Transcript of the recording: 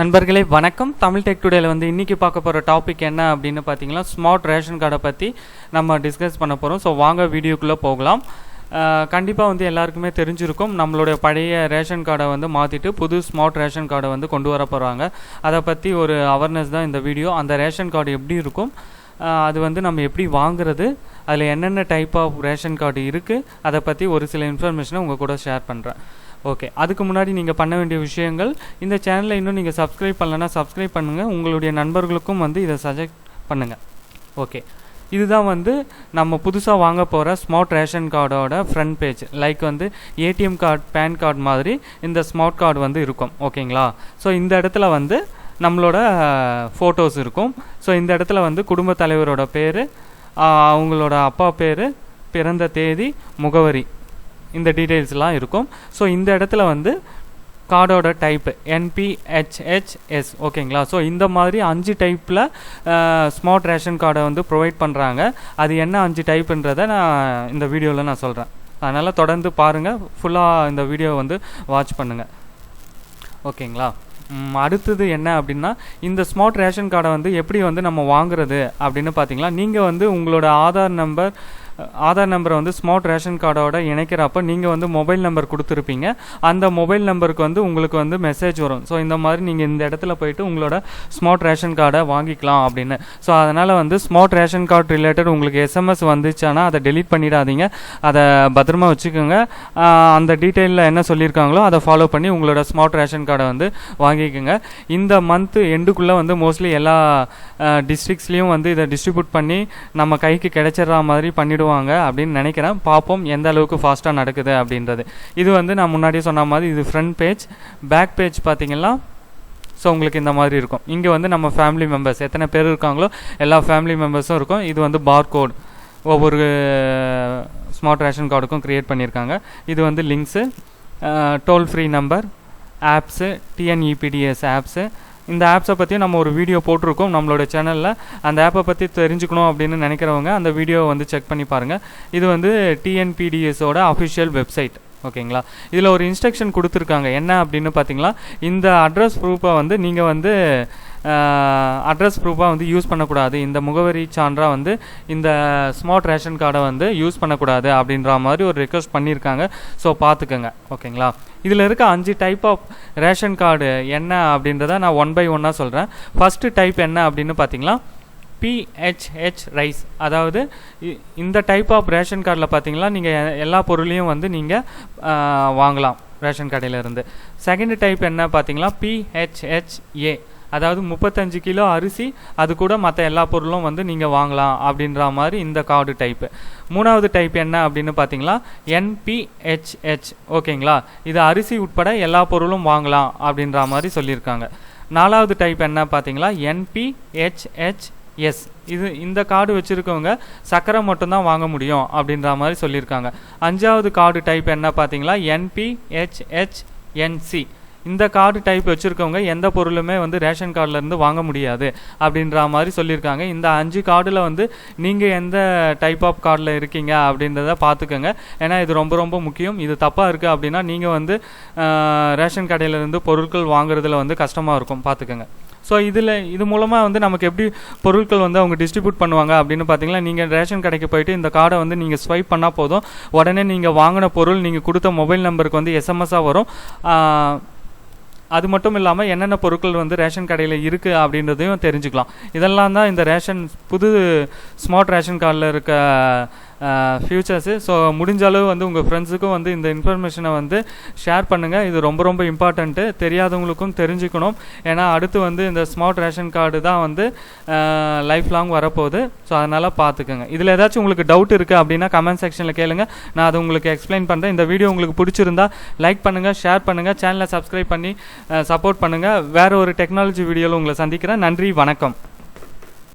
நண்பர்களே வணக்கம். தமிழ் டெக் டுடேல வந்து இன்றைக்கி பார்க்க போகிற டாபிக் என்ன அப்படின்னு பார்த்தீங்கன்னா ஸ்மார்ட் ரேஷன் கார்டை பற்றி நம்ம டிஸ்கஸ் பண்ண போகிறோம் ஸோ வாங்க வீடியோக்குள்ளே போகலாம். கண்டிப்பாக வந்து எல்லாருக்குமே தெரிஞ்சிருக்கும். நம்மளுடைய பழைய ரேஷன் கார்டை வந்து மாற்றிட்டு புது ஸ்மார்ட் ரேஷன் கார்டை வந்து கொண்டு வர போகிறாங்க அதை பற்றி ஒரு அவேர்னஸ் தான் இந்த வீடியோ. அந்த ரேஷன் கார்டு எப்படி இருக்கும்? அது வந்து நம்ம எப்படி வாங்குறது? அதில் என்னென்ன டைப் ஆஃப் ரேஷன் கார்டு இருக்குது அதை பற்றி ஒரு சில இன்ஃபர்மேஷனை உங்கள் கூட ஷேர் பண்ணுறேன் ஓகே அதுக்கு முன்னாடி நீங்கள் பண்ண வேண்டிய விஷயங்கள் இந்த சேனலை இன்னும் நீங்கள் சப்ஸ்கிரைப் பண்ணலன்னா சப்ஸ்கிரைப் பண்ணுங்கள் உங்களுடைய நண்பர்களுக்கும் வந்து இதை சஜெக்ட் பண்ணுங்கள் ஓகே இதுதான் வந்து நம்ம புதுசாக வாங்க போகிற ஸ்மார்ட் ரேஷன் கார்டோட ஃப்ரண்ட் பேஜ் லைக் வந்து ஏடிஎம் கார்டு பேன் கார்டு மாதிரி இந்த ஸ்மார்ட் கார்டு வந்து இருக்கும். ஓகேங்களா ஸோ இந்த இடத்துல வந்து நம்மளோட ஃபோட்டோஸ் இருக்கும். ஸோ இந்த இடத்துல வந்து குடும்ப தலைவரோட பேர் அவங்களோட அப்பா பேர் பிறந்த தேதி முகவரி. இந்த டீட்டெயில்ஸ்லாம் இருக்கும். ஸோ இந்த இடத்துல வந்து கார்டோட டைப்பு என்பிஹெச்ஹெச்எஸ் ஓகேங்களா? ஸோ இந்த மாதிரி அஞ்சு டைப்பில் ஸ்மார்ட் ரேஷன் கார்டை வந்து ப்ரொவைட் பண்ணுறாங்க அது என்ன அஞ்சு டைப்புன்றதை நான் இந்த வீடியோவில் நான் சொல்கிறேன் அதனால் தொடர்ந்து பாருங்கள் ஃபுல்லாக இந்த வீடியோ வந்து வாட்ச் பண்ணுங்கள் ஓகேங்களா? அடுத்தது என்ன அப்படின்னா இந்த ஸ்மார்ட் ரேஷன் கார்டை வந்து எப்படி வந்து நம்ம வாங்குறது அப்படின்னு பார்த்தீங்களா நீங்கள் வந்து உங்களோட ஆதார் நம்பர் ஆதார் நம்பரை வந்து ஸ்மார்ட் ரேஷன் கார்டோட இணைக்கிறப்ப நீங்கள் வந்து மொபைல் நம்பர் கொடுத்துருப்பீங்க. அந்த மொபைல் நம்பருக்கு வந்து உங்களுக்கு வந்து மெசேஜ் வரும். ஸோ இந்த மாதிரி நீங்கள் இந்த இடத்துல போயிட்டு உங்களோட ஸ்மார்ட் ரேஷன் கார்டை வாங்கிக்கலாம் அப்படின்னு. ஸோ அதனால் வந்து ஸ்மார்ட் ரேஷன் கார்டு ரிலேட்டட் உங்களுக்கு எஸ்எம்எஸ் வந்துச்சானா அதை டெலீட் பண்ணிடாதீங்க. அதை பத்திரமா வச்சுக்கோங்க. அந்த டீட்டெயிலில் என்ன சொல்லியிருக்காங்களோ அதை ஃபாலோ பண்ணி உங்களோட ஸ்மார்ட் ரேஷன் கார்டை வந்து வாங்கிக்கோங்க. இந்த மந்த் எண்டுக்குள்ளே வந்து மோஸ்ட்லி எல்லா டிஸ்ட்ரிக்ஸ்லேயும் வந்து இதை டிஸ்ட்ரிபியூட் பண்ணி நம்ம கைக்கு கிடைச்சிடுற மாதிரி பண்ணிவிடுவோம் பண்ணிடுவாங்க அப்படின்னு நினைக்கிறேன். பார்ப்போம் எந்த அளவுக்கு ஃபாஸ்ட்டாக நடக்குது அப்படின்றது. இது வந்து நான் முன்னாடியே சொன்ன மாதிரி இது ஃப்ரண்ட் பேஜ் பேக் பேஜ் பார்த்தீங்கன்னா ஸோ உங்களுக்கு இந்த மாதிரி இருக்கும். இங்கே வந்து நம்ம ஃபேமிலி மெம்பர்ஸ் எத்தனை பேர் இருக்காங்களோ எல்லா ஃபேமிலி மெம்பர்ஸும் இருக்கும். இது வந்து பார் கோட் ஒவ்வொரு ஸ்மார்ட் ரேஷன் கார்டுக்கும் க்ரியேட் பண்ணியிருக்காங்க. இது வந்து links toll free number apps TNEPDS apps இந்த ஆப்ஸை பற்றியும் நம்ம ஒரு வீடியோ போட்டிருக்கோம் நம்மளோட சேனலில் அந்த ஆப்பை பற்றி தெரிஞ்சுக்கணும் அப்படின்னு நினைக்கிறவங்க அந்த வீடியோவை வந்து செக் பண்ணி பாருங்கள் இது வந்து டிஎன்பிடிஎஸோட அஃபிஷியல் வெப்சைட் ஓகேங்களா? இதில் ஒரு இன்ஸ்ட்ரக்ஷன் கொடுத்துருக்காங்க. என்ன அப்படின்னு பார்த்தீங்களா இந்த அட்ரஸ் ப்ரூஃபை வந்து நீங்கள் வந்து அட்ரஸ் ப்ரூஃபாக வந்து யூஸ் பண்ணக்கூடாது. இந்த முகவரி சான்றாக வந்து இந்த ஸ்மார்ட் ரேஷன் கார்டை வந்து யூஸ் பண்ணக்கூடாது அப்படின்ற மாதிரி ஒரு ரிக்வஸ்ட் பண்ணியிருக்காங்க. ஸோ பார்த்துக்கோங்க ஓகேங்களா? இதில் இருக்க அஞ்சு டைப் ஆஃப் ரேஷன் கார்டு என்ன அப்படின்றத நான் ஒன் பை ஒன்னாக சொல்கிறேன் ஃபஸ்ட்டு டைப் என்ன அப்படின்னு பார்த்தீங்களா பிஹெச்ஹெச் ரைஸ் அதாவது இ- இந்த டைப் ஆஃப் ரேஷன் கார்டில் பார்த்தீங்கன்னா நீங்கள் எல்லா பொருளையும் வந்து நீங்கள் வாங்கலாம் ரேஷன் கடையிலேருந்து செகண்ட் டைப் என்ன பார்த்தீங்களா பிஹெச்ஹெச்ஏ அதாவது முப்பத்தஞ்சு கிலோ அரிசி அது கூட மற்ற எல்லா பொருளும் வந்து நீங்கள் வாங்கலாம் அப்படின்ற மாதிரி இந்த கார்டு டைப்பு மூணாவது டைப் என்ன அப்படின்னு பார்த்தீங்களா என்பிஹெச்ஹெச் ஓகேங்களா? இது அரிசி உட்பட எல்லா பொருளும் வாங்கலாம் அப்படின்ற மாதிரி சொல்லியிருக்காங்க. நாலாவது டைப் என்ன பார்த்தீங்களா என்பிஹெச்ஹெச் எஸ் இது இந்த கார்டு வச்சுருக்கவங்க சக்கரை மட்டும்தான் வாங்க முடியும் அப்படின்ற மாதிரி சொல்லியிருக்காங்க. அஞ்சாவது கார்டு டைப் என்ன பார்த்தீங்களா? என்பிஹெச்ஹெச்என்சி இந்த கார்டு டைப் வச்சுருக்கவங்க எந்த பொருளுமே வந்து ரேஷன் கார்டிலேருந்து வாங்க முடியாது அப்படின்ற மாதிரி சொல்லியிருக்காங்க. இந்த அஞ்சு கார்டில் வந்து நீங்கள் எந்த டைப் ஆஃப் கார்டில் இருக்கீங்க அப்படின்றத பார்த்துக்கோங்க. ஏன்னா இது ரொம்ப ரொம்ப முக்கியம். இது தப்பாக இருக்குது அப்படின்னா நீங்கள் வந்து ரேஷன் கடையிலேருந்து பொருட்கள் வாங்குறதுல வந்து கஷ்டமாக இருக்கும். பார்த்துக்கோங்க. ஸோ இதில் இது மூலமாக வந்து நமக்கு எப்படி பொருட்கள் வந்து அவங்க டிஸ்ட்ரிபியூட் பண்ணுவாங்க அப்படின்னு பார்த்தீங்கன்னா நீங்கள் ரேஷன் கடைக்கு போயிட்டு இந்த கார்டை வந்து நீங்கள் ஸ்வைப் பண்ணால் போதும். உடனே நீங்கள் வாங்கின பொருள் நீங்கள் கொடுத்த மொபைல் நம்பருக்கு வந்து எஸ்எம்எஸ்ஸாக வரும். அது மட்டும் இல்லாமல் என்னென்ன பொருட்கள் வந்து ரேஷன் கடையில் இருக்குது அப்படின்றதையும் தெரிஞ்சுக்கலாம். இதெல்லாம் தான் இந்த ரேஷன் புது ஸ்மார்ட் ரேஷன் கார்டில் இருக்க ஃப்யூச்சர்ஸு ஸோ முடிஞ்ச அளவு வந்து உங்கள் ஃப்ரெண்ட்ஸுக்கும் வந்து இந்த இன்ஃபர்மேஷனை வந்து ஷேர் பண்ணுங்கள் இது ரொம்ப ரொம்ப இம்பார்ட்டண்ட்டு தெரியாதவங்களுக்கும் தெரிஞ்சுக்கணும். ஏன்னா அடுத்து வந்து இந்த ஸ்மார்ட் ரேஷன் கார்டு தான் வந்து லைஃப் லாங் வரப்போகுது. ஸோ அதனால் பார்த்துக்கோங்க இதில் ஏதாச்சும் உங்களுக்கு டவுட் இருக்குது அப்படின்னா கமெண்ட் செக்ஷனில் கேளுங்க. நான் அதை உங்களுக்கு எக்ஸ்பிளைன் பண்ணுறேன் இந்த வீடியோ உங்களுக்கு பிடிச்சிருந்தா லைக் பண்ணுங்கள் ஷேர் பண்ணுங்கள் சேனலை சப்ஸ்கிரைப் பண்ணி சப்போர்ட் பண்ணுங்கள் வேறு ஒரு டெக்னாலஜி வீடியோவில் உங்களை சந்திக்கிறேன். நன்றி வணக்கம்.